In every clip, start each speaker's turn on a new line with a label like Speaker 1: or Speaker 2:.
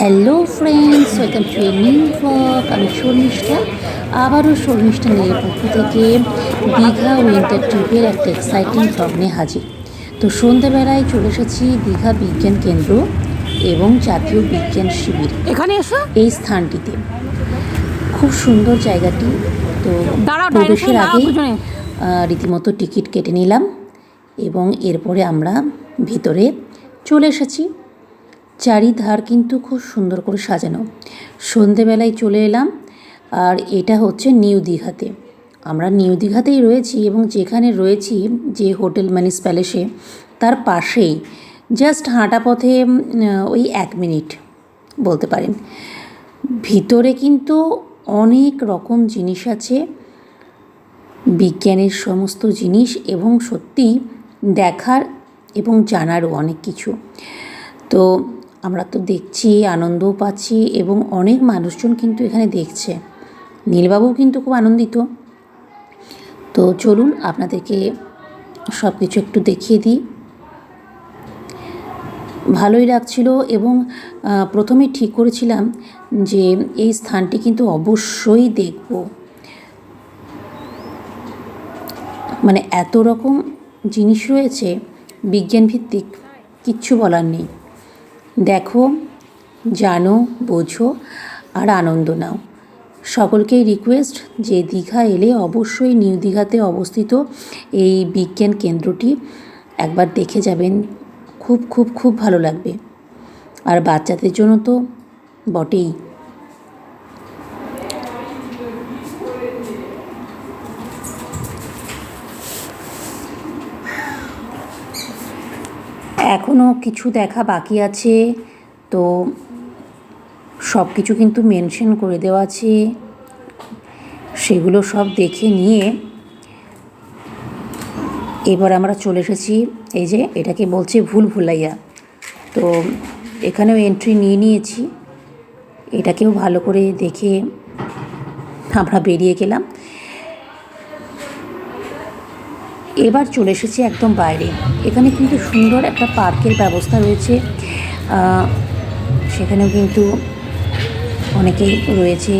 Speaker 1: Hello friends welcome to a new blog আমি শর্মিষ্ঠা আবারও শর্মিষ্ঠা নীলের পক্ষ থেকে দীঘা উইন্টার ট্রিপের একটা এক্সাইটিং ব্লগ নিয়ে হাজির। তো সন্ধ্যেবেলায় চলে এসেছি দীঘা বিজ্ঞান কেন্দ্র এবং জাতীয় বিজ্ঞান শিবির।
Speaker 2: এখানে এসো।
Speaker 1: এই স্থানটিতে। খুব সুন্দর জায়গাটি। তো প্রবেশের। আহ, রীতিমতো টিকিট কেটে নিলাম এবং এরপরে আমরা ভিতরে চলে এসেছি। চারিধার কিন্তু খুব সুন্দর করে সাজানো। সন্ধেবেলায় চলে এলাম, আর এটা হচ্ছে নিউ দীঘাতে। আমরা নিউ দীঘাতেই রয়েছি এবং যেখানে রয়েছি যে হোটেল ম্যানিস প্যালেসে, তার পাশেই, জাস্ট হাঁটা পথে ওই এক মিনিট, বলতে পারেন। ভিতরে কিন্তু অনেক রকম জিনিস আছে, বিজ্ঞানের সমস্ত জিনিস এবং সত্যি দেখার এবং জানারও অনেক কিছু। তো আমরা তো দেখছি, আনন্দও পাচ্ছি এবং অনেক মানুষজন কিন্তু এখানে দেখছে। নীলবাবু কিন্তু খুব আনন্দিত। তো চলুন আপনাদেরকে সব কিছু একটু দেখিয়ে দিই। ভালোই লাগছিল এবং প্রথমে ঠিক করেছিলাম যে এই স্থানটি কিন্তু অবশ্যই দেখব। মানে এত রকম জিনিস রয়েছে বিজ্ঞান ভিত্তিক কিচ্ছু বলার নেই। দেখো, জানো, বোঝো আর আনন্দ নাও। সকলকেই রিকোয়েস্ট যে দীঘা এলে অবশ্যই নিউ দীঘাতে অবস্থিত এই বিজ্ঞান কেন্দ্রটি একবার দেখে যাবেন। খুব খুব খুব ভালো লাগবে। আর বাচ্চাদের জন্য তো বটেই। এখনও কিছু দেখা বাকি আছে। তো সব কিছু কিন্তু মেনশন করে দেওয়া আছে। সেগুলো সব দেখে নিয়ে এবার আমরা চলে এসেছি। এই যে এটাকে বলছে ভুল ভুলাইয়া। তো এখানেও এন্ট্রি নিয়ে নিয়েছি। এটাকেও ভালো করে দেখে আমরা বেরিয়ে গেলাম। এবার চলে এসেছি একদম বাইরে। এখানে কিন্তু সুন্দর একটা পার্কের ব্যবস্থা রয়েছে। সেখানেও কিন্তু অনেকেই রয়েছে।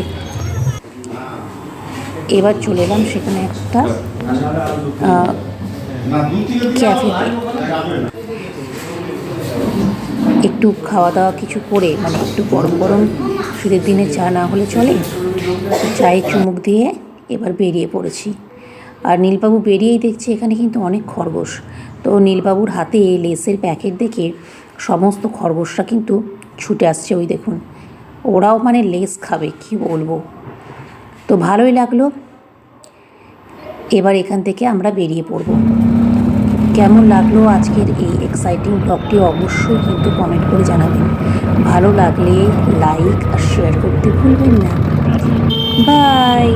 Speaker 1: এবার চলে এলাম সেখানে একটা ক্যাফেতে। একটু খাওয়া দাওয়া কিছু করে মানে একটু গরম গরম শীতের দিনে চা না হলে চলে। চায়ে চুমুক দিয়ে এবার বেরিয়ে পড়েছি। আর নীলবাবু বেরিয়েই দেখছে এখানে কিন্তু অনেক খরগোশ। তো নীলবাবুর হাতে লেসের প্যাকেট দেখে সমস্ত খরগোশরা কিন্তু ছুটে আসছে ওই দেখুন। ওরাও মানে লেস খাবে, কি বলব? তো ভালোই লাগল। এবার এখান থেকে আমরা বেরিয়ে পড়ব। কেমন লাগল আজকের এই এক্সাইটিং ব্লগটি অবশ্যই কিন্তু কমেন্ট করে জানাবেন। ভালো লাগলে লাইক আর শেয়ার করতে ভুলবেন না। বাই